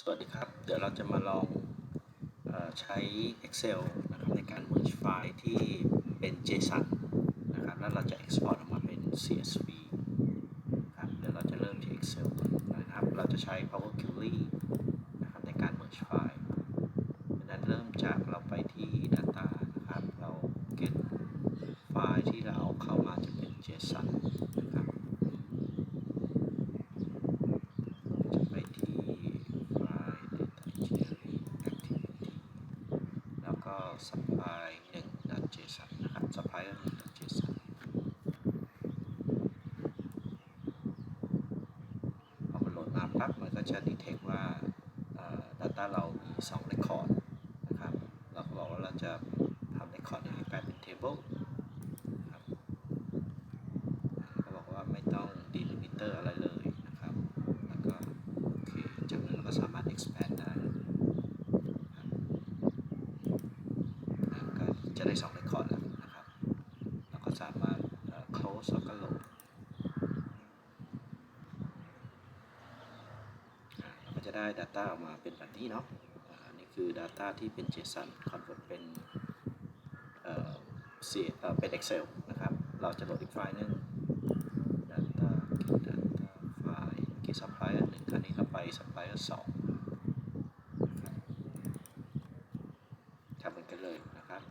สวัสดีครับ เดี๋ยวเราจะมาลองอใช้ Excel นะครับในการ merge ไฟล์ที่เป็น JSON นะครับแล้วเราจะ export ออกมาเป็น CSV ครับเดี๋ยวเราจะเริ่มที่ Excel ก่อนนะครับ เราจะใช้ Power Query นะครับในการ merge ไฟล์ดังนั้นเริ่มจากเราไปที่ Data นะครับ เรา get ไฟล์ที่เราเอาเข้ามาจะเป็น JSON นะครับ จะไปที่ไฟล์ data engineering activity สักไอหนึ่งนัดเจสัน 1 json พอมันโหลดมาปั๊บมันก็จะ detect ว่าเอ่อ data เรามี 2 record นะครับ เราก็บอกว่าเราจะทำ record นี้ให้กลายเป็น table นะครับก็บอกว่าไม่ต้อง delimiter อะไรเลยนะครับ แล้วก็โอเค จากนั้นเราก็สามารถ expand ได้นะครับอะก็จะได้2 record แล้วนะครับ แล้วก็สามารถเอ่อ close แล้วก็ load อะเราก็จะได้ data ออกมาเป็นแบบนี้เนาะอันนี้คือ data ที่เป็น JSON convert เป็นเอ่อเป็น Excel นะครับ เราจะโหลดอีกไฟล์นึง data data ไฟล์เมื่อกี้ supplier หนึ่งคราวนี้เราไป supplier สองนะครับทำเหมือนกันเลยนะครับ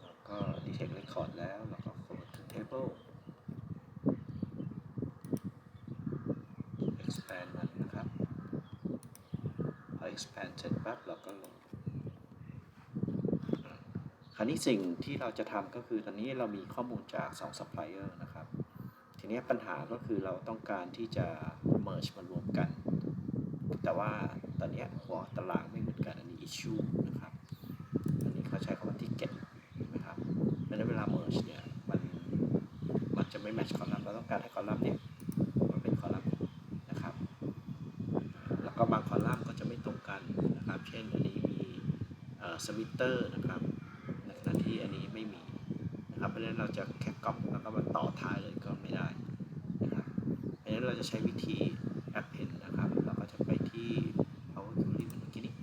แล้วก็ detect record แล้วเราก็ convert to table expand มันนะครับ พอ expand เสร็จปั๊บเราก็ลง คราวนี้สิ่งที่เราจะทำก็คือตอนนี้เรามีข้อมูลจาก 2 supplier นะครับ ทีนี้ปัญหาก็คือเราต้องการที่จะ merge มารวมกัน แต่ว่าตอนนี้หัวตารางไม่เหมือนกัน อันนี้ issue นะครับ อันนี้เขาใช้คำว่า ticket นะครับเพราะฉะนั้นเวลา merge เนี่ยมันมันจะไม่ match คอลัมน์เราต้องการให้คอลัมน์เนี่ยมันเป็นคอลัมน์นะครับ แล้วก็ บางคอลัมน์ก็จะไม่ตรงกันนะครับ เช่นอันนี้มีสวิตเตอร์นะครับในขณะที่อันนี้ไม่มีนะครับ เพราะฉะนั้นเราจะแค่ก๊อปแล้วก็มาต่อท้ายเลยก็ไม่ได้นะครับ เพราะฉะนั้นเราจะใช้วิธี append นะครับ เราก็จะไปที่ Power Query เหมือนเมื่อกี้นี้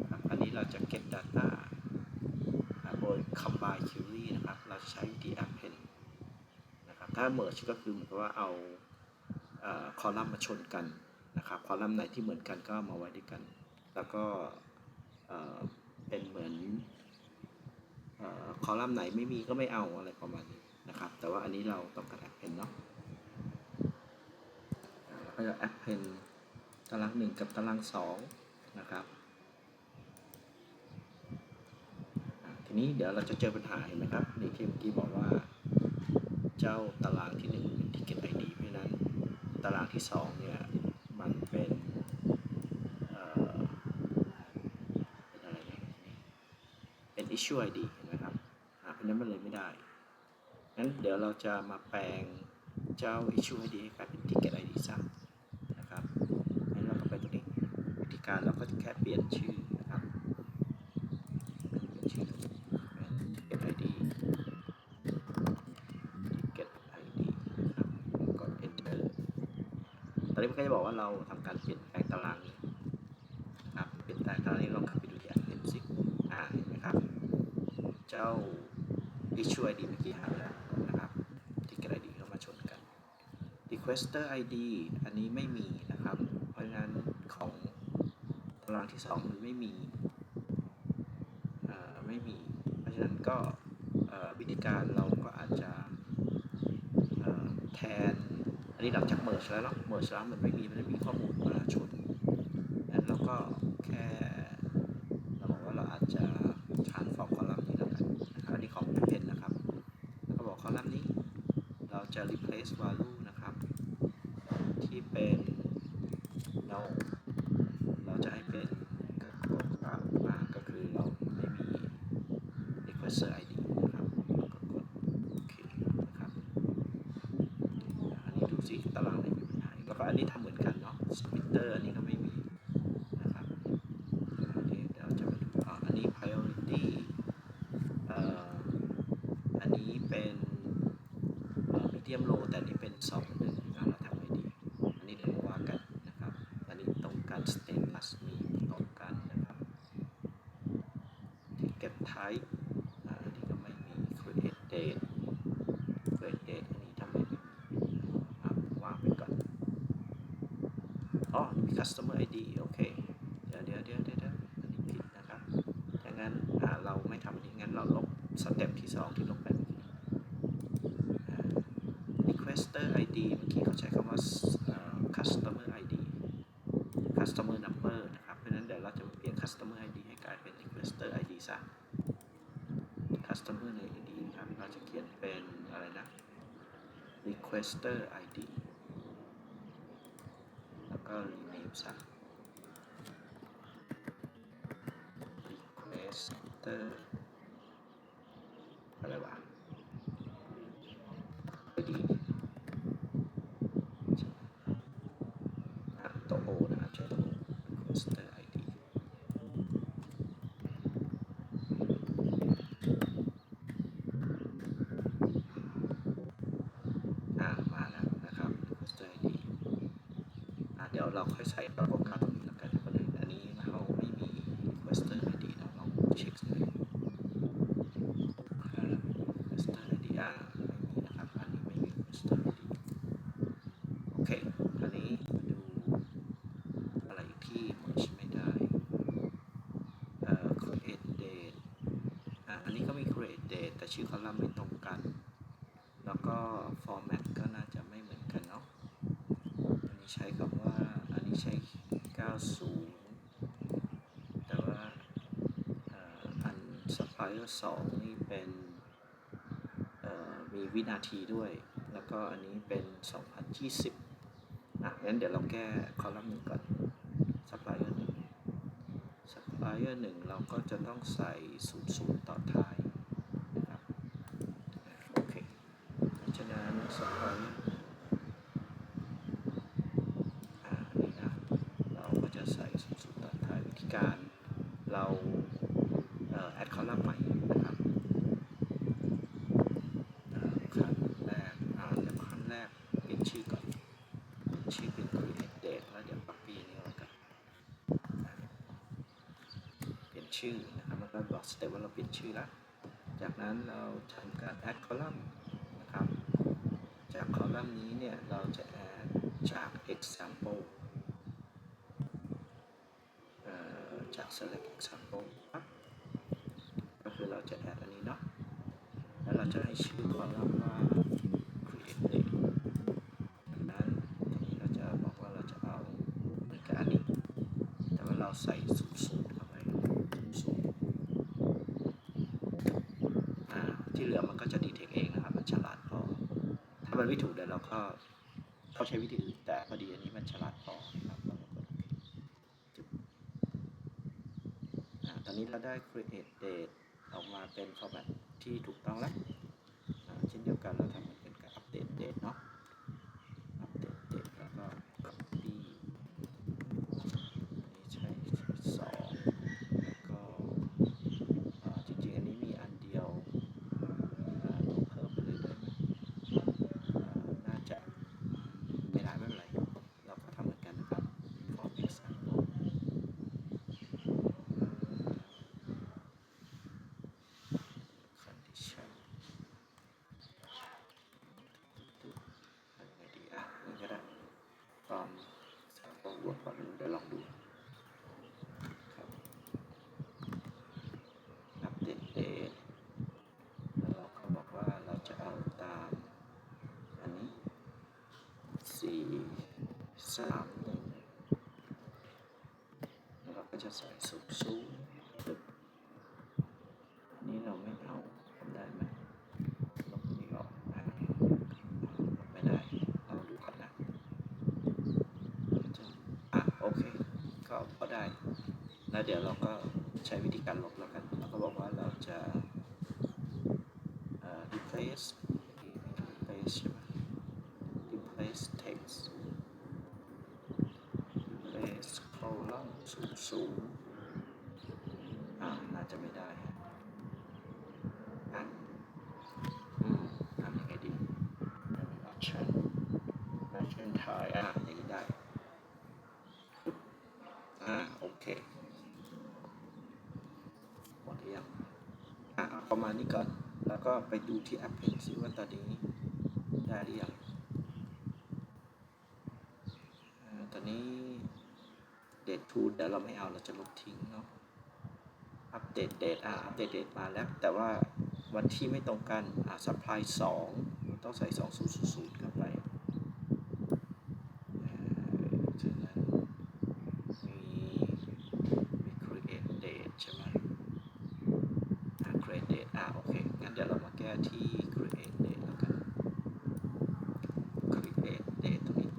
นะครับ อันนี้เราจะ get data อ่าโดย combine query นะครับ เราจะใช้วิธี append นะครับ ถ้า merge ก็คือเหมือนกับว่าเอาคอลัมน์มาชนกัน นะครับคอลัมน์ไหนที่เหมือนกันก็มาไว้ด้วยกัน แล้วก็เป็นเหมือนคอลัมน์ไหนไม่มีก็ไม่เอาอะไรประมาณนี้นะครับ แต่ว่าอันนี้เราต้องการ append เนาะอ่าเราก็จะ append ตารางหนึ่งกับตารางสองนะครับทีนี้เดี๋ยวเราจะเจอปัญหาเห็นไหมครับในที่เมื่อกี้บอกว่า เจ้าตารางที่หนึ่งเป็น ticket ID เพราะนั้นตารางที่สองเนี่ยมันเป็นเอ่อเป็นอะไรเนี่ย เป็น issue ID เห็นไหมครับอ่าเพราะฉะนั้นมันเลยไม่ได้งั้นเดี๋ยวเราจะมาแปลงเจ้า issue ID ให้กลายเป็น ticket ID ซะนะครับงั้นเราก็ไปตรงนี้วิธีการเราก็แค่เปลี่ยนชื่อนะครับเปลี่ยนชื่อเป็น ticket ID ticket ID นะครับกด enter ตอนนี้มันก็จะบอกว่าเราทำการเปลี่ยนแปลงเลยนะครับเปลี่ยนแปลงตารางนี้ลองเข้าไปดูที่ admin สิอ่าเห็นไหมครับ เจ้า issue ID เมื่อกี้หายแล้วนะครับ ticket ID เข้ามาชนกัน requester ID อันนี้ไม่มีนะครับ เพราะฉะนั้นของตารางที่2มันไม่มีอ่อไม่มี เพราะฉะนั้นก็วิธีการเราก็อาจจะแทน อันนี้หลังจาก merge แล้วเนาะ merge แล้วมันไม่มีมันไม่มีข้อมูลมาชนงั้นเราก็แค่ เราบอกว่าเราอาจจะ transform คอลัมน์นี้แล้วกันนะครับอันนี้ของ append นะครับ แล้วก็บอกคอลัมน์นี้ เรา place value นะครับ ที่เป็น no เราจะให้เป็นกดมาก็คือเราไม่มี requester requester ID แล้วก็ rename ซะ requester เดี๋ยวเราค่อยใส่ระบบค่าตรงนี้แล้วกันเพราะในอันนี้เขาไม่มี requester ID นะลองเช็คเลยอ่า requester ID อ่าไม่มีนะครับ อันนี้ไม่มี requester ID โอเคคราวนี้มาดูอะไรอีกที่ merge ไม่ได้เอ่อ create date อะอันนี้ก็มี create date แต่ชื่อคอลัมน์ไม่ตรงกัน แล้วก็ format ก็น่าจะไม่เหมือนกันเนาะ อันนี้ใช้คำว่า อันนี้ใช้ 90 แต่ว่าเอ่ออัน supplier 2นี่เป็นมีวินาทีด้วย แล้วก็อันนี้เป็น 2020อะงั้นเดี๋ยวเราแก้คอลัมน์หนึ่งก่อน supplier 1 supplier 1เราก็จะต้องใส่00ต่อท้ายนะครับ โอเค เพราะฉะนั้น supplier อ่านี่นะเราก็จะใส่สูตรต่อท้ายวิธีการเราเอ่อ add column ใหม่นะครับเอ่อขั้นแรกอ่าเดี๋ยวขั้นแรกเปลี่ยนชื่อก่อนเปลี่ยนชื่อเป็น create date แล้วเดี๋ยว copy นี่แล้วกันอ่าเปลี่ยน ชื่อนะครับแล้วก็บอกสเต็ปว่าเราเปลี่ยนชื่อแล้วจากนั้นเราทำการ add column นะครับ จากคอลัมน์นี้เนี่ยเราจะ add จาก example จาก select example ครับก็คือเราจะ add อันนี้เนาะแล้วเราจะให้ชื่อคอลัมน์ว่า create date ดังนั้นทีนี้เราจะบอกว่าเราจะเอาเหมือนกับอันนี้ แต่ว่าเราใส่ศูนย์ศูนย์เข้าไปศูนย์อ่าที่เหลือมันก็จะ detect เองนะครับ มันฉลาดพอ ถ้า มันไม่ถูกเดี๋ยวเราก็เขาใช้วิธีอื่นแต่พอดีอันนี้มันฉลาดพอครับเราก็โอเคจุ๊บอ่าตอนนี้เราได้ create date ออกมาเป็น format ที่ถูกต้องแล้วเช่นเดียวกันเราทำเหมือนกันกับ update date เนาะ update date แล้วก็ copy อันนี้ใช้สองแล้วก็อ่าจริงๆ อันนี้มีอันเดียวอ่าต้องเพิ่มไปเลยได้ไหม เอ่อน่าจะไม่ได้ไม่เป็นไร เราก็ทำเหมือนกันนะครับ for example condition อะไรดีอะนี่ก็ได้ from example word ก่อนเดี๋ยวลองดูครับ update date แล้วเราก็บอกว่าเราจะเอาตาม อันนี้ สี่สามหนึ่งแล้วเราก็จะใส่ศูนย์ศูนย์ปึ๊บนี่เราไม่เอาทำได้ไหมลบนี่ออกไม่ได้เราดูก่อนนะอะโอเคก็พอได้แล้วเดี๋ยวเราก็ใช้วิธีการลบแล้วกันเราก็บอกว่าเราจะ replace replace text replace column ศูนย์ศูนย์อ่าน่าจะไม่ได้ฮะอะอืมทำยังไงดี option option ถ่ายอะอย่างนี้ได้ปึ๊บอ่าโอเคหมดหรือยังมาณนี้ก่อน แล้วก็ไปดูที่ append ซิว่าตอนนี้ได้หรือยังอ่าตอนนี้ date to เดี๋ยวเราไม่เอาเราจะลบทิ้งเนาะอัปเดตเดทอ่าอัปเดตเดทมาแล้ว แต่ว่าวันที่ไม่ตรงกัน อ่า supply 2 ต้องใส่ 2000 เข้าไปอ่าจากนั้นมีมี create date ใช่ไหมอ่า create date อ่าโอเค งั้นเดี๋ยวเรามาแก้ที่ create date แล้วกัน create date ตรงนี้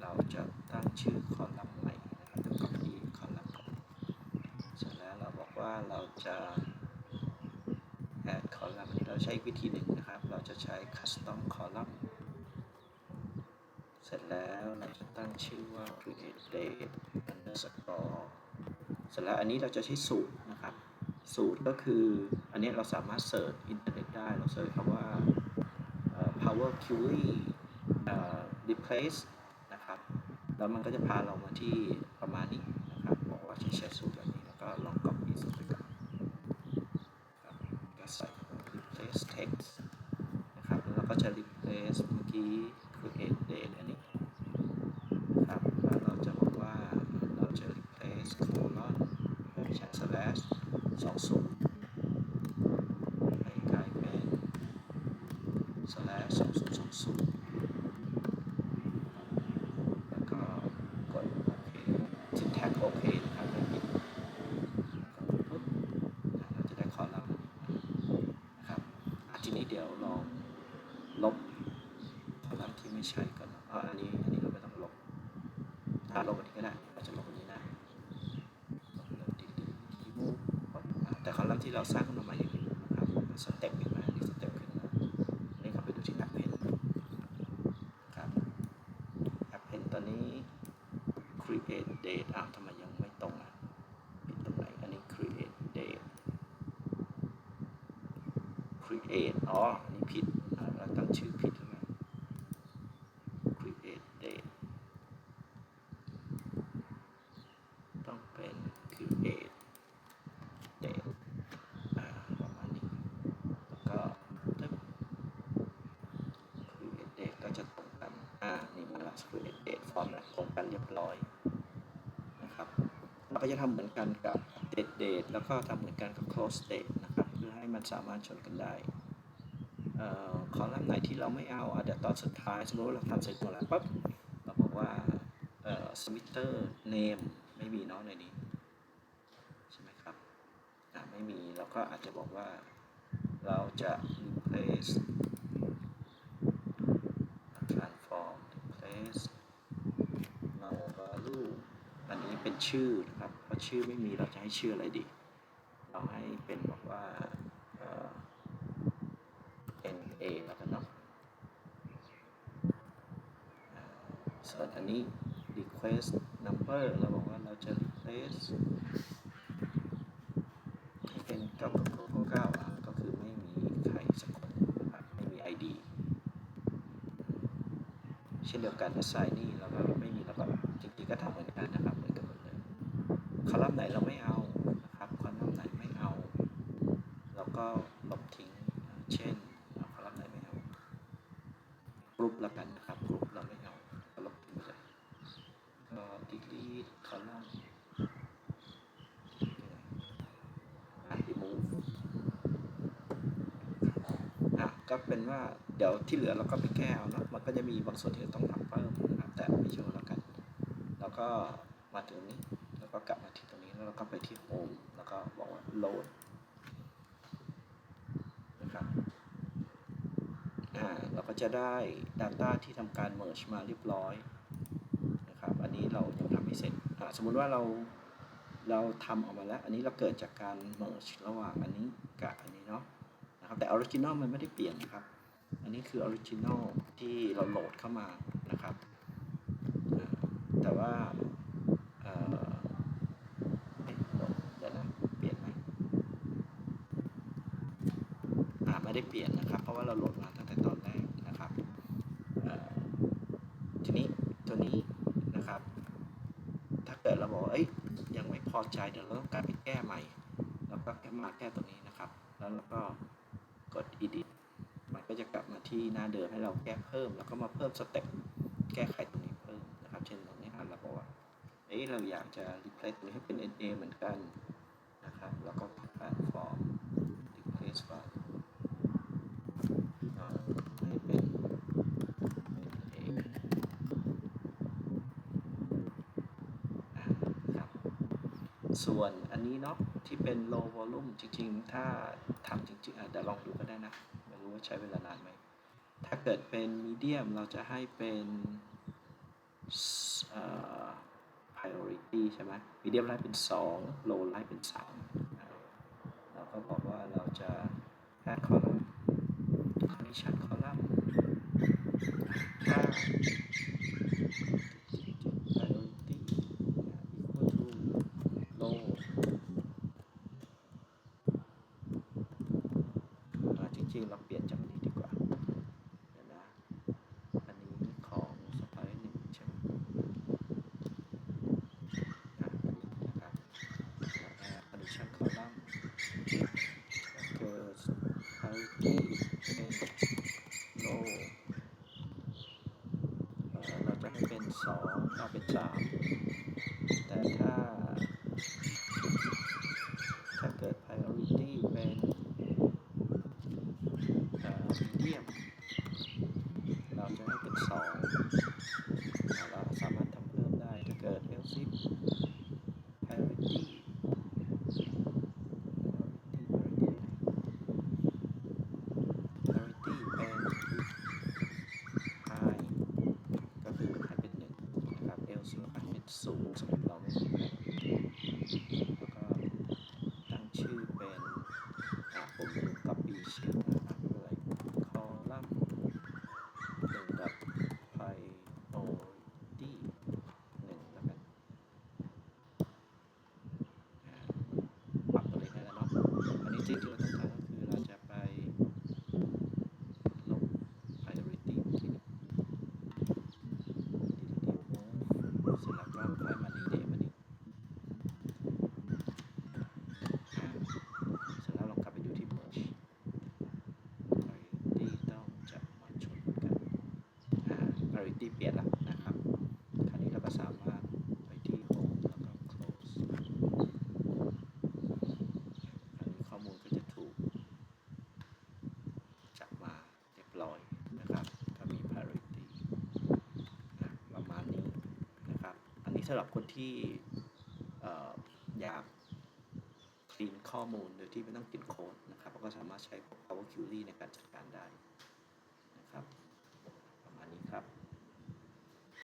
เราจะตั้งชื่อคอลัมน์ใหม่นะครับเดี๋ยว copy คอลัมน์ก่อน เสร็จแล้ ว่าเราจะ add column อันนี้เราใช้วิธีหนึ่งนะครับ เราจะใช้ custom column เสร็จแล้วเราจะตั้งชื่อว่า create date underscore เสร็จแล้วอันนี้เราจะใช้สูตรนะครับ สูตรก็คืออันนี้เราสามารถเสิร์ชอินเทอร์เน็ตได้เราเสิร์ชคำว่า power query replace นะครับ แล้วมันก็จะพาเรามาที่ประมาณนี้นะครับ บอกว่าใช้สูตรแบบนี้ แล้วก็ลอง copy สูตรไปก่อนครับก็ใส่ replace text นะครับแล้วเราก็จะ replace เมื่อกี้ create date อันนี้ครับแล้วเราจะบอกว่าเราจะ replace colon ไม่ใช่ slash สองศูนย์ให้กลายเป็น slash สองศูนย์สองศูนย์ แล้วก็กดโอเค syntax โอเคนะครับไม่ผิดปุ๊บอะเราจะได้คอลัมน์นะครับอะทีนี้เดี๋ยวลองลบคอลัมน์ที่ไม่ใช่ ก่อนนะอะอันนี้อันนี้เราไม่ต้องลบถ้าลบอันนี้ก็ได้เราจะลบอันนี้ได้แต่คอลัมน์ที่เราสร้างขึ้นมาใหม่นะครับสเต็ปขึ้นมาอันนี้สเต็ปขึ้นมาอันนี้เข้าไปดูที่ append ครับ append ตอนนี้ create date อ้าวทำไมยังไม่ตรงอะผิดตรงไหน อันนี้ create date create อ๋อ อันนี้ผิดอ่าเราตั้งชื่อผิดหรือเปล่า create date ต้องเป็น create date อ่าประมาณนี้ แล้วก็ตึ๊บ create date ก็จะตรงกัน อ่า นี่มาละ create date form นะตรง กันเรียบร้อยนะครับเราก็จะทำเหมือนกันกับ update date แล้วก็ทำเหมือนกันกับ close date นะครับเพื่อให้มันสามารถชนกันได้คอลัมน์ไหนที่เราไม่เอาอะเดี๋ยวตอนสุดท้ายสมมติเราทำเสร็จหมดแล้วปั๊บเราบอกว่า submitter name ไม่มีเนาะในนี้ใช่ไหมครับไม่มีเราก็อาจจะบอกว่าเราจะ replace transform replace null value อันนี้ เป็นชื่อนะครับเพราะชื่อไม่มีเราจะให้ชื่ออะไรดี เราให้เป็นบอกว่า NA แล้วกันเนาะส่วนอันนี้ request number เราบอกว่าเราจะ replace ให้เป็น9 9 9ก็คือไม่มีใครสักคนนะครับไม่มี ID เช่นเดียวกัน assign นี่เราก็ไม่มีเราก็จริงๆก็ทำเหมือนกันนะครับ คอลัมน์ไหนเราไม่เอานะครับคอลัมน์ไหนไม่เอา เราก็ลบทิ้งเช่นเอาคอลัมน์ไหนไม่เอากรุ๊ปละกันนะครับกรุ๊ปเราไม่เอาก็ลบทิ้งไปเลยก็ delete คอลัมน์อะ remove อะก็เป็นว่าเดี๋ยวที่เหลือเราก็ไปแก้เอานะมันก็จะมีบางส่วนที่เราต้องทำเพิ่มนะครับแต่ไม่โชว์แล้วกัน แล้วก็มาถึงนี้ ก็กลับมาที่ตรงนี้แล้วเราก็ไปที่ home แล้วก็บอกว่า load นะครับอ่าเราก็จะได้ Data ที่ทำการ merge มาเรียบร้อยนะครับอันนี้เรายังทำไม่เสร็จอ่าสมมุติว่าเราเราทำออกมาแล้ว อันนี้เราเกิดจากการ merge ระหว่างอันนี้กับอันนี้เนาะนะครับแต่ออริจินอลมันไม่ได้เปลี่ยนนะครับ อันนี้คือออริจินอลที่เราโหลดเข้ามานะครับแต่ว่า ได้เปลี่ยนนะครับ เพราะว่าเราโหลดมาตั้งแต่ตอนแรกนะครับทีนี้ตัวนี้นะครับ ถ้าเกิดเราบอกเอ้ยยังไม่พอใจเดี๋ยวเราต้องกลับไปแก้ใหม่เราก็แค่มาแก้ตรงนี้นะครับ แล้วเราก็กด edit มันก็จะกลับมาที่หน้าเดิมให้เราแก้เพิ่ม แล้วก็มาเพิ่มสเต็ปแก้ไขตรงนี้เพิ่มนะครับ เช่นตรงนี้ครับเราบอกว่าเอ้ยเราอยากจะ replace ตรงนี้ให้เป็น NA เหมือนกัน ส่วนอันนี้เนาะที่เป็น low volume จริง ๆ ถ้าทำจริงๆอาจจะลองดูก็ได้นะ ไม่รู้ว่าใช้เวลานานไหม ถ้าเกิดเป็น medium เราจะให้เป็น priority ใช่ไหม medium ไล่เป็น 2 low ไล่เป็น3เราก็บอกว่าเราจะ add column condition column ถ้า สำหรับคนที่อยากคลีนข้อมูลโดยที่ไม่ต้องกินโค้ดนะครับก็สามารถใช้ Power Query ในการจัดการได้